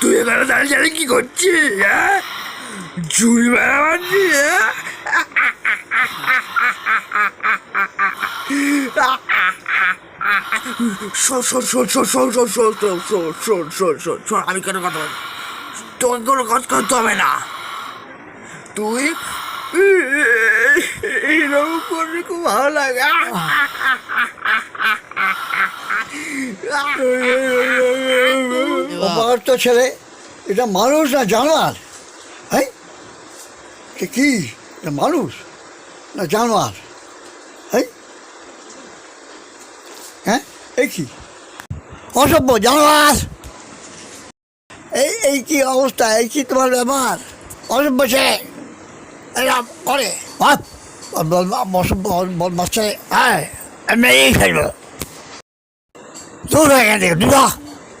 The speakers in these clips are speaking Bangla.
তুই এখানে দাঁড়িয়ে কি করছিস হ্যাঁ চুরি বেড়া মারছিস হ্যাঁ? আমি কেন কথা বলছি তোকে কোনো কাজ করতে হবে না তুই এরকম করলে খুব ভালো লাগে ছেলে, এটা মানুষ না জানোয়ার? হ্যাঁ কি? মানুষ না জানোয়ার? হ্যাঁ হ্যাঁ? এই কি? অসভ্য জানোয়ার! এই এই কি অবস্থা? এই কি তোমার ব্যাপার অসভ্য ছেলে! এরা করে। অসভ্য ছেলে। হ্যাঁ আমি এই দূর দূর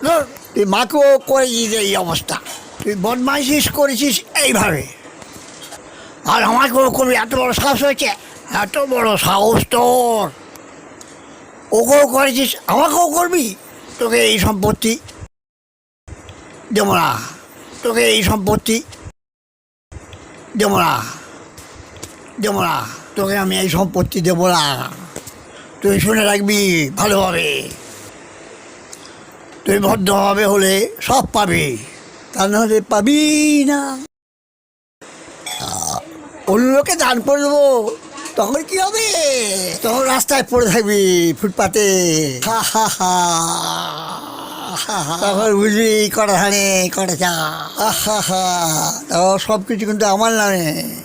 দূর তুই মাকেও করে দিয়েছে এই অবস্থা। তুই বদমাইশিস করেছিস এইভাবে। আর আমাকেও করবি, এত বড় সাহস হয়েছে, এত বড় সাহস তোর। ওকেও করেছিস, আমাকেও করবি? তোকে এই সম্পত্তি দেবো না। তোকে এই সম্পত্তি দেবো না। দেবো না। তোকে আমি এই সম্পত্তি দেবো না। তুই শুনে রাখবি ভালোভাবে। তুই ভদ্রভাবে হলে সব পাবি। তা নাহলে পাবি না। অন্য লোকে দান করে দেবো, তখন কি হবে? তখন রাস্তায় পড়ে থাকবি ফুটপাতে। হা হা হা। তখন বুঝবি কটা ধানে কটা চা। হা হা সব কিছু কিন্তু আমার নামে।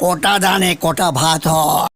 কটা ধানে, কটা ভাত হয়।